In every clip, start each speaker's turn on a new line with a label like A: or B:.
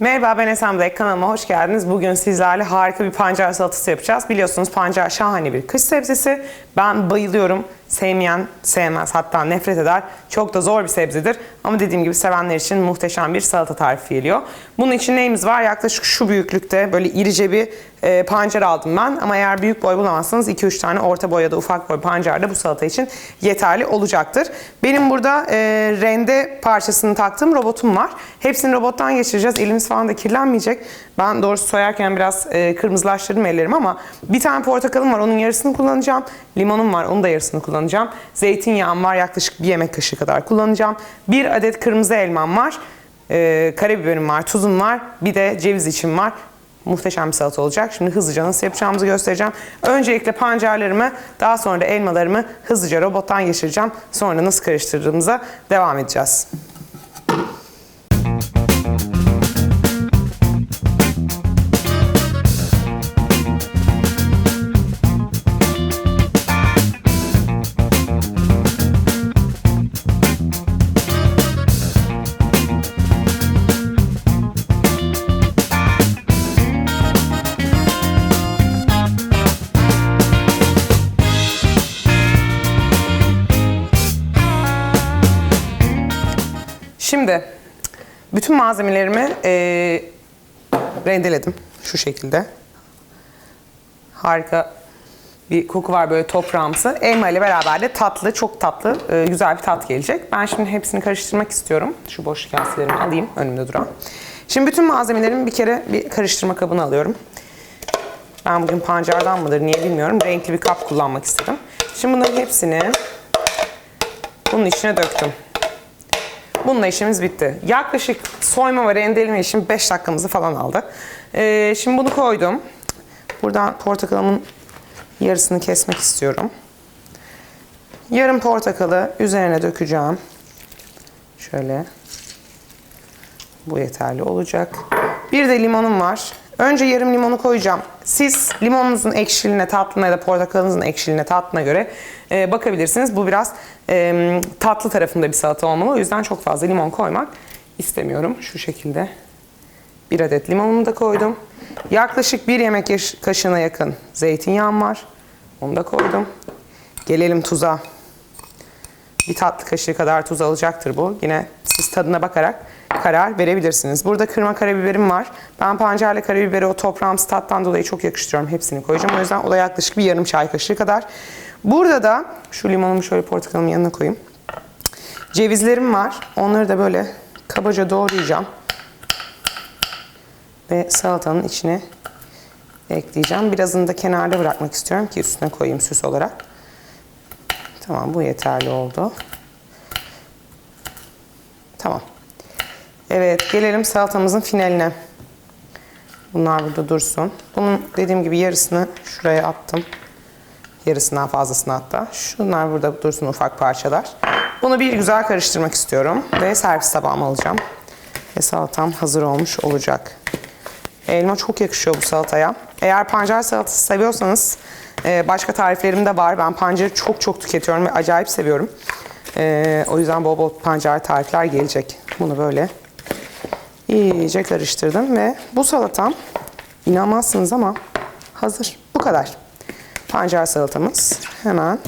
A: Merhaba ben Esen Black kanalıma hoş geldiniz. Bugün sizlerle harika bir pancar salatası yapacağız. Biliyorsunuz pancar şahane bir kış sebzesi. Ben bayılıyorum. Sevmeyen sevmez hatta nefret eder. Çok da zor bir sebzedir. Ama dediğim gibi sevenler için muhteşem bir salata tarifi geliyor. Bunun için neyimiz var? Yaklaşık şu büyüklükte böyle irice bir e, pancar aldım ben. Ama eğer büyük boy bulamazsanız 2-3 tane orta boy ya da ufak boy pancar da bu salata için yeterli olacaktır. Benim burada e, rende parçasını taktığım robotum var. Hepsini robottan geçireceğiz. Elimiz falan da kirlenmeyecek. Ben doğrusu soyarken biraz e, kırmızılaştırdım ellerimi ama bir tane portakalım var. Onun yarısını kullanacağım. Limonum var. Onun da yarısını kullanacağım. Zeytinyağım var. Yaklaşık bir yemek kaşığı kadar kullanacağım. Bir adet kırmızı elmam var. E, karabiberim var. Tuzum var. Bir de ceviz içim var. Muhteşem bir salata olacak. Şimdi hızlıca nasıl yapacağımızı göstereceğim. Öncelikle pancarlarımı, daha sonra da elmalarımı hızlıca robottan geçireceğim. Sonra nasıl karıştırdığımıza devam edeceğiz. Şimdi bütün malzemelerimi eee, rendeledim şu şekilde. Harika bir koku var böyle toprağımsı. Elma ile beraber de tatlı, çok tatlı, eee, güzel bir tat gelecek. Ben şimdi hepsini karıştırmak istiyorum. Şu boş kaselerimi alayım önümde duran. Şimdi bütün malzemelerimi bir kere bir karıştırma kabına alıyorum. Ben bugün pancardan mıdır niye bilmiyorum. Renkli bir kap kullanmak istedim. Şimdi bunların hepsini bunun içine döktüm. Bununla işimiz bitti. Yaklaşık soyma ve rendeleme işim 5 dakikamızı falan aldı. Ee, şimdi bunu koydum. Buradan portakalımın yarısını kesmek istiyorum. Yarım portakalı üzerine dökeceğim. Şöyle. Bu yeterli olacak. Bir de limonum var. Önce yarım limonu koyacağım. Siz limonunuzun ekşiliğine, tatlına ya da portakalınızın ekşiliğine, tatlına göre e, bakabilirsiniz. Bu biraz e, tatlı tarafında bir salata olmalı. O yüzden çok fazla limon koymak istemiyorum. Şu şekilde bir adet limonumu da koydum. Yaklaşık bir yemek kaşığına yakın zeytinyağım var. Onu da koydum. Gelelim tuza. Bir tatlı kaşığı kadar tuz alacaktır bu. Yine siz tadına bakarak karar verebilirsiniz. Burada kırma karabiberim var. Ben pancarla karabiberi o toprağımsı tattan dolayı çok yakıştırıyorum. Hepsini koyacağım. O yüzden o da yaklaşık bir yarım çay kaşığı kadar. Burada da şu limonumu şöyle portakalımın yanına koyayım. Cevizlerim var. Onları da böyle kabaca doğrayacağım. Ve salatanın içine ekleyeceğim. Birazını da kenarda bırakmak istiyorum ki üstüne koyayım süs olarak. Tamam bu yeterli oldu. Tamam. Evet gelelim salatamızın finaline. Bunlar burada dursun. Bunun dediğim gibi yarısını şuraya attım. Yarısından fazlasını hatta. Şunlar burada dursun ufak parçalar. Bunu bir güzel karıştırmak istiyorum. Ve servis tabağıma alacağım. Ve salatam hazır olmuş olacak. Elma çok yakışıyor bu salataya. Eğer pancar salatası seviyorsanız e, başka tariflerim de var. Ben pancarı çok çok tüketiyorum ve acayip seviyorum. E, o yüzden bol bol pancar tarifler gelecek. Bunu böyle iyice karıştırdım ve bu salatam inanmazsınız ama hazır. Bu kadar. Pancar salatamız. Hemen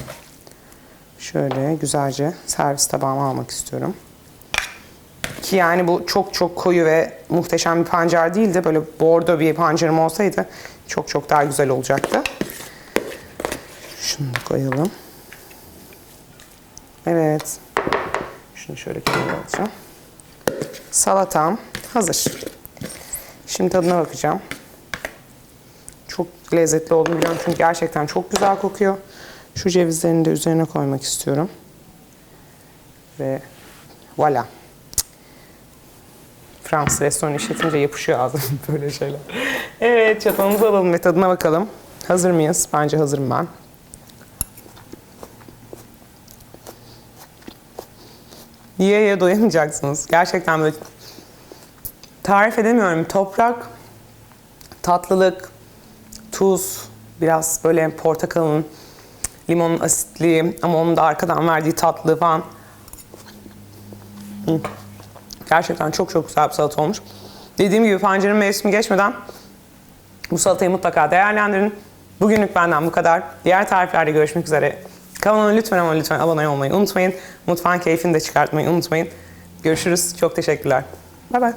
A: şöyle güzelce servis tabağıma almak istiyorum. Ki yani bu çok çok koyu ve muhteşem bir pancar değil de böyle bordo bir pancarım olsaydı çok çok daha güzel olacaktı. Şunu da koyalım. Evet. Şunu şöyle kenara alacağım. Salatam hazır. Şimdi tadına bakacağım. Çok lezzetli olduğunu biliyorum çünkü gerçekten çok güzel kokuyor. Şu cevizlerini de üzerine koymak istiyorum. Ve voilà. Fransız restoranı işletince yapışıyor ağzım böyle şeyler. Evet çatalımızı alalım ve tadına bakalım. Hazır mıyız? Bence hazırım ben. Yiye yiye doyamayacaksınız. Gerçekten böyle tarif edemiyorum. Toprak, tatlılık, tuz, biraz böyle portakalın, limonun asitliği ama onun da arkadan verdiği tatlı falan. Gerçekten çok çok güzel bir salata olmuş. Dediğim gibi pancarın mevsimi geçmeden bu salatayı mutlaka değerlendirin. Bugünlük benden bu kadar. Diğer tariflerde görüşmek üzere. Kanalıma lütfen ama lütfen abone olmayı unutmayın. Mutfağın keyfini de çıkartmayı unutmayın. Görüşürüz. Çok teşekkürler. Bay bay.